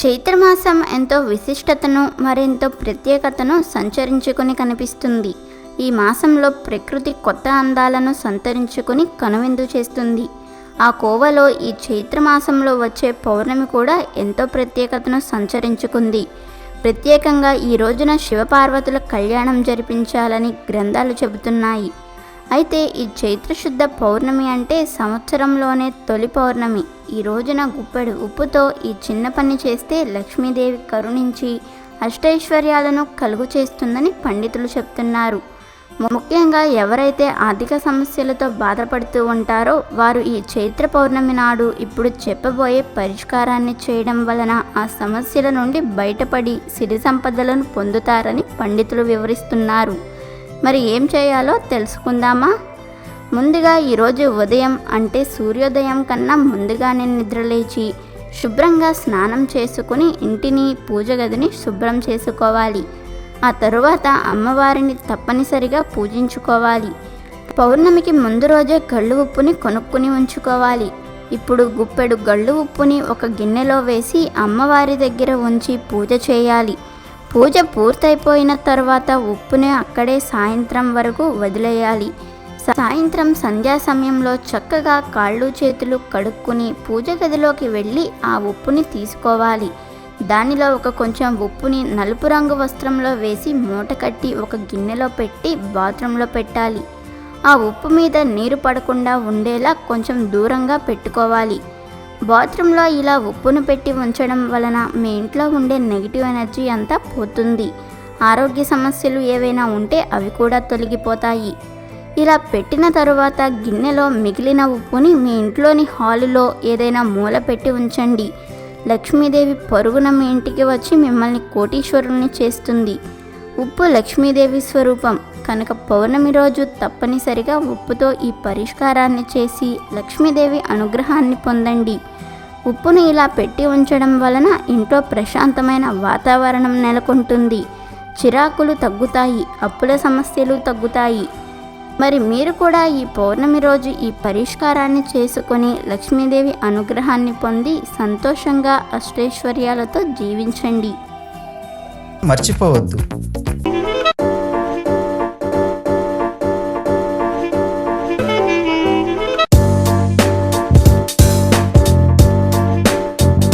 చైత్రమాసం ఎంతో విశిష్టతను మరెంతో ప్రత్యేకతను సంచరించుకుని కనిపిస్తుంది. ఈ మాసంలో ప్రకృతి కొత్త అందాలను సంతరించుకొని కనువిందు చేస్తుంది. ఆ కోవలో ఈ చైత్రమాసంలో వచ్చే పౌర్ణమి కూడా ఎంతో ప్రత్యేకతను సంచరించుకుంది. ప్రత్యేకంగా ఈ రోజున శివపార్వతుల కళ్యాణం జరిపించాలని గ్రంథాలు చెబుతున్నాయి. అయితే ఈ చైత్రశుద్ధ పౌర్ణమి అంటే సంవత్సరంలోనే తొలి పౌర్ణమి. ఈ రోజున గుప్పెడు ఉప్పుతో ఈ చిన్న పని చేస్తే లక్ష్మీదేవి కరుణించి అష్టైశ్వర్యాలను కలుగు చేస్తుందని పండితులు చెప్తున్నారు. ముఖ్యంగా ఎవరైతే ఆర్థిక సమస్యలతో బాధపడుతూ ఉంటారో వారు ఈ చైత్ర పౌర్ణమి నాడు ఇప్పుడు చెప్పబోయే పరిష్కారాన్ని చేయడం వలన ఆ సమస్యల నుండి బయటపడి సిరి సంపదలను పొందుతారని పండితులు వివరిస్తున్నారు. మరి ఏం చేయాలో తెలుసుకుందామా? ముందుగా ఈరోజు ఉదయం అంటే సూర్యోదయం కన్నా ముందుగానే నిద్రలేచి శుభ్రంగా స్నానం చేసుకుని ఇంటిని పూజ గదిని శుభ్రం చేసుకోవాలి. ఆ తరువాత అమ్మవారిని తప్పనిసరిగా పూజించుకోవాలి. పౌర్ణమికి ముందు రోజే గళ్ళు ఉప్పుని కొనుక్కుని ఉంచుకోవాలి. ఇప్పుడు గుప్పెడు గళ్ళు ఉప్పుని ఒక గిన్నెలో వేసి అమ్మవారి దగ్గర ఉంచి పూజ చేయాలి. పూజ పూర్తయిపోయిన తర్వాత ఉప్పుని అక్కడే సాయంత్రం వరకు వదిలేయాలి. సాయంత్రం సంధ్యా సమయంలో చక్కగా కాళ్ళు చేతులు కడుక్కుని పూజ గదిలోకి వెళ్ళి ఆ ఉప్పుని తీసుకోవాలి. దానిలో ఒక కొంచెం ఉప్పుని నలుపు రంగు వస్త్రంలో వేసి మూట కట్టి ఒక గిన్నెలో పెట్టి బాత్రూంలో పెట్టాలి. ఆ ఉప్పు మీద నీరు పడకుండా ఉండేలా కొంచెం దూరంగా పెట్టుకోవాలి. బాత్రూంలో ఇలా ఉప్పును పెట్టి ఉంచడం వలన మీ ఇంట్లో ఉండే నెగిటివ్ ఎనర్జీ అంతా పోతుంది. ఆరోగ్య సమస్యలు ఏవైనా ఉంటే అవి కూడా తొలగిపోతాయి. ఇలా పెట్టిన తరువాత గిన్నెలో మిగిలిన ఉప్పుని మీ ఇంట్లోని హాలులో ఏదైనా మూల పెట్టి ఉంచండి. లక్ష్మీదేవి పరుగున మీ ఇంటికి వచ్చి మిమ్మల్ని కోటీశ్వరుల్ని చేస్తుంది. ఉప్పు లక్ష్మీదేవి స్వరూపం. కనుక పౌర్ణమి రోజు తప్పనిసరిగా ఉప్పుతో ఈ పరిష్కారాన్ని చేసి లక్ష్మీదేవి అనుగ్రహాన్ని పొందండి. ఉప్పును ఇలా పెట్టి ఉంచడం వలన ఇంట్లో ప్రశాంతమైన వాతావరణం నెలకొంటుంది. చిరాకులు తగ్గుతాయి అప్పుల సమస్యలు తగ్గుతాయి. మరి మీరు కూడా ఈ పౌర్ణమి రోజు ఈ పరిష్కారాన్ని చేసుకొని లక్ష్మీదేవి అనుగ్రహాన్ని పొంది సంతోషంగా అష్టైశ్వర్యాలతో జీవించండి. మర్చిపోవద్దు.